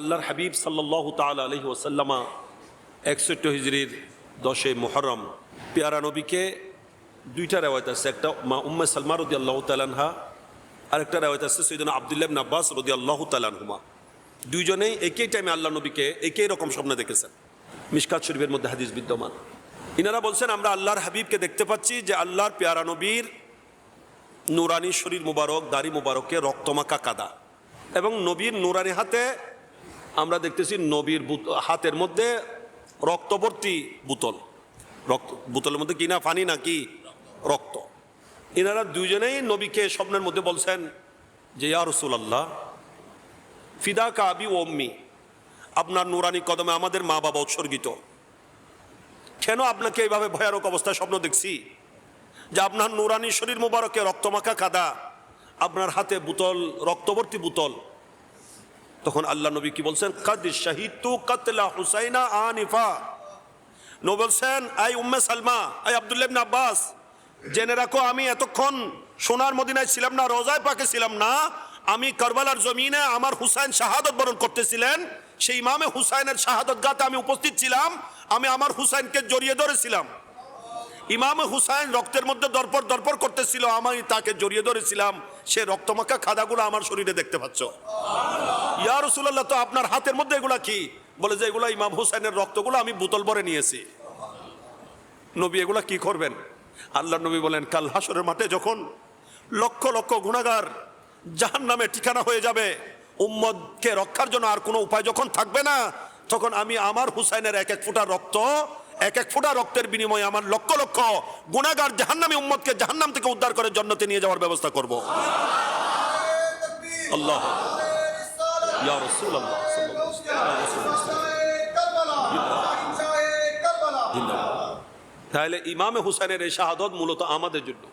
আল্লাহর হাবিব সাল্লাহ তাল আলহি ওসাল্লামা একষট্টি হিজড়ির দশে মোহরম পেয়ারা নবীকে দুইটা রেওয়ায়ত আছে, একটা মা উম্মে সালমা রদি আল্লাহ তালানহা আরেকটা রেওয়ায়ত আছে সৈদিন আবদুল্লাহ আব্বাস রদি আল্লাহ তালানহুমা দুইজনেই একই টাইমে আল্লাহ নবীকে একই রকম স্বপ্ন দেখেছেন। মিশকাত শরীফের মধ্যে হাদিস বিদ্যমান। ইনারা বলছেন, আমরা আল্লাহর হাবিবকে দেখতে পাচ্ছি যে আল্লাহর পেয়ারা নবীর নুরানি শরীর মুবারক, দাড়ি মুবারকে রক্তমাকা কাদা এবং নবীর নুরানি হাতে আমরা দেখতেছি নবীর হাতের মধ্যে রক্তবর্তী বোতল। রক্ত, বোতলের মধ্যে কিনা পানি নাকি রক্ত? এনারা দুইজনেই নবীকে স্বপ্নের মধ্যে বলছেন যে, ইয়া রসুলাল্লাহ, ফিদা কাবি ওম্মি আপনার নুরানি কদমে আমাদের মা বাবা উৎসর্গিত। কেন আপনাকে এইভাবে ভয়ানক অবস্থায় স্বপ্ন দেখছি? যে আপনার নুরানি শরীর মুবারকে রক্তমাখা কাদা, আপনার হাতে বোতল, রক্তবর্তী বোতল তখন আল্লাহ নবী কি বলছেন? কাতলা হুসাইনা আনিফা। বলছেন, আই উম্মে সালমা, আই আব্দুল্লাহ আব্বাস, জেনে রাখো আমি এতক্ষণ সোনার মদিনায় ছিলাম না, রোজায় পাকে ছিলাম না। আমি কারবালার জমিনে আমার হুসাইন শাহাদত বরণ করতেছিলেন। সেই ইমামে হুসাইনের শাহাদত গাতে আমি উপস্থিত ছিলাম। আমি আমার হুসাইনকে জড়িয়ে ধরেছিলাম। ইমাম হুসাইন রক্তের মধ্যে দরপর দরপর করতেছিল, আমি তাকে জড়িয়ে ধরেছিলাম। সে রক্তমাখা খাদাগুলো আমার শরীরে দেখতে পাচ্ছ। ইয়া রসুল্লাহ তো আপনার হাতের মধ্যে এগুলা কি? বলে যে এগুলা ইমাম হুসাইনের রক্তগুলো আমি বোতল ভরে নিয়েছি। নবী এগুলা কি করবেন? আল্লাহ নবী বলেন, কাল হাসরের মাঠে যখন লক্ষ লক্ষ গুণাগার জাহান নামে ঠিকানা হয়ে যাবে উম্মদকে রক্ষার জন্য আর কোনো উপায় যখন থাকবে না, তখন আমি আমার হুসাইনের এক এক ফুটা রক্ত, এক এক ফুটা রক্তের বিনিময়ে আমার লক্ষ লক্ষ গুণাগার জাহান্নামী উম্মদকে জাহান্নাম থেকে উদ্ধার করে জন্নতে নিয়ে যাওয়ার ব্যবস্থা করব। আল্লাহ। ইয়া রাসূলুল্লাহ সাল্লাল্লাহু আলাইহি ওয়াসাল্লাম। তাহলে ইমামে হুসাইনের এই শাহাদত মূলত আমাদের জন্য